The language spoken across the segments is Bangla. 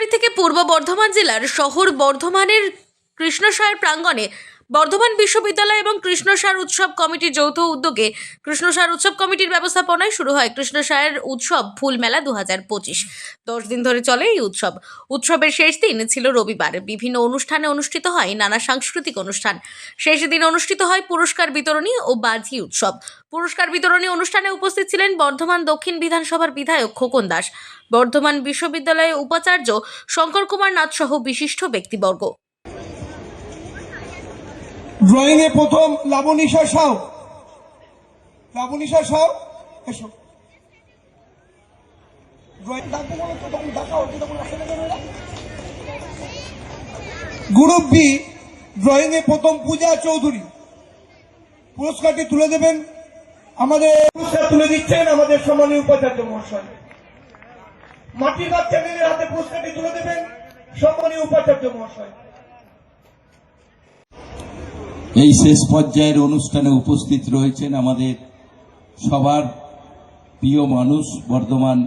জানুয়ারি থেকে পূর্ব বর্ধমান জেলার শহর বর্ধমানের কৃষ্ণসায়ের প্রাঙ্গণে বর্ধমান বিশ্ববিদ্যালয় এবং কৃষ্ণসার উৎসব কমিটির যৌথ উদ্যোগে কৃষ্ণসার উৎসব কমিটির ব্যবস্থাপনায় শুরু হয় কৃষ্ণসায়ের উৎসব ফুল মেলা দু হাজার পঁচিশ। দশ দিন ধরে চলে এই উৎসব। উৎসবের শেষ দিন ছিল রবিবার। বিভিন্ন অনুষ্ঠানে অনুষ্ঠিত হয় নানা সাংস্কৃতিক অনুষ্ঠান। শেষ দিন অনুষ্ঠিত হয় পুরস্কার বিতরণী ও বাজি উৎসব। পুরস্কার বিতরণী অনুষ্ঠানে উপস্থিত ছিলেন বর্ধমান দক্ষিণ বিধানসভার বিধায়ক খোকন দাস, বর্ধমান বিশ্ববিদ্যালয়ের উপাচার্য শঙ্কর কুমার নাথ সহ বিশিষ্ট ব্যক্তিবর্গ। ড্রয়িং এ প্রথম লাবণীশা সাউ। লাবণীশা সাউ, এসো। গ্রুপ বি ড্রয়িং এ প্রথম পূজা চৌধুরী। পুরস্কারটি তুলে দেবেন আমাদের পুরস্কার তুলে দিচ্ছেন আমাদের সম্মানীয় উপাচার্য মহাশয়। মাটির বাচ্চা মেয়েদের হাতে পুরস্কারটি তুলে দেবেন সম্মানীয় উপাচার্য মহাশয়। এই শেষ পর্যায়ের অনুষ্ঠানে উপস্থিত রয়েছেন আমাদের সবার প্রিয় মানুষ, বর্ধমান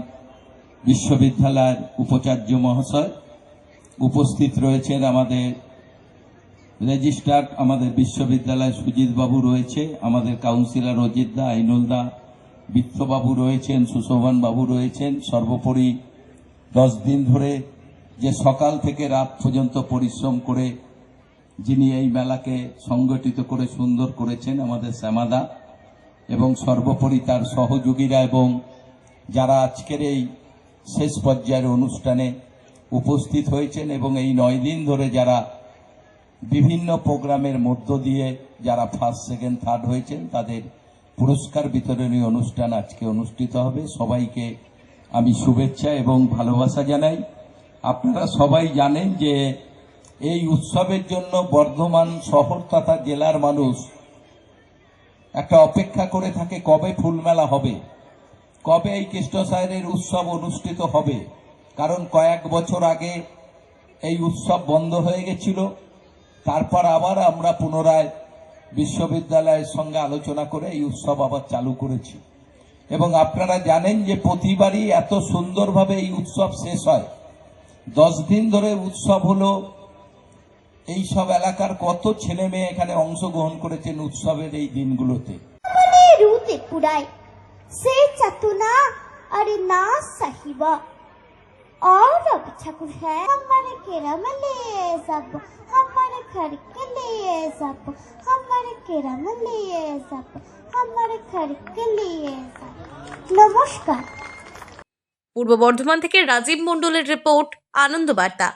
বিশ্ববিদ্যালয়ের উপাচার্য মহাশয়। উপস্থিত রয়েছেন আমাদের রেজিস্ট্রার আমাদের বিশ্ববিদ্যালয় সুজিত বাবু রয়েছে, আমাদের কাউন্সিলর অজিত দা আইনুল দা বিত্তবাবু রয়েছেন সুশোভন বাবু রয়েছেন। সর্বোপরি দশ দিন ধরে যে সকাল থেকে রাত পর্যন্ত পরিশ্রম করে যিনি এই মেলাকে সংগঠিত করে সুন্দর করেছেন, আমাদের শ্যামাদা, এবং সর্বোপরি তার সহযোগীরা এবং যারা আজকের এই শেষ পর্যায়ের অনুষ্ঠানে উপস্থিত হয়েছেন এবং এই নয় দিন ধরে যারা বিভিন্ন প্রোগ্রামের মধ্য দিয়ে যারা ফার্স্ট সেকেন্ড থার্ড হয়েছেন, তাদের পুরস্কার বিতরণী অনুষ্ঠান আজকে অনুষ্ঠিত হবে। সবাইকে আমি শুভেচ্ছা এবং ভালোবাসা জানাই। আপনারা সবাই জানেন যে এই উৎসবের জন্য বর্ধমান শহর তথা জেলার মানুষ একটা অপেক্ষা করে থাকে কবে ফুলমেলা হবে, কবে এই কৃষ্ণ কৃষ্ণসায়রের উৎসব অনুষ্ঠিত হবে। কারণ কয়েক বছর আগে এই উৎসব বন্ধ হয়ে গেছিল, তারপর আবার আমরা পুনরায় বিশ্ববিদ্যালয়ের সঙ্গে আলোচনা করে এই উৎসব আবার চালু করেছি। এবং আপনারা জানেন যে প্রতিবারই এত সুন্দরভাবে এই উৎসব শেষ হয়। দশ দিন ধরে উৎসব হলো এই সব এলাকার কত ছেলে মেয়ে এখানে অংশগ্রহণ করেছেন উৎসবের এই দিনগুলোতে রুতে পুরাই সে चतुना अरे ना साहिबा और अब ठाकुर है हमारे केरम लिए सब हमारे घर के लिए सब हमारे केरम लिए सब हमारे घर के लिए सब নমস্কার পূর্ব বর্ধমান থেকে রাজীব মণ্ডলের রিপোর্ট আনন্দ বার্তা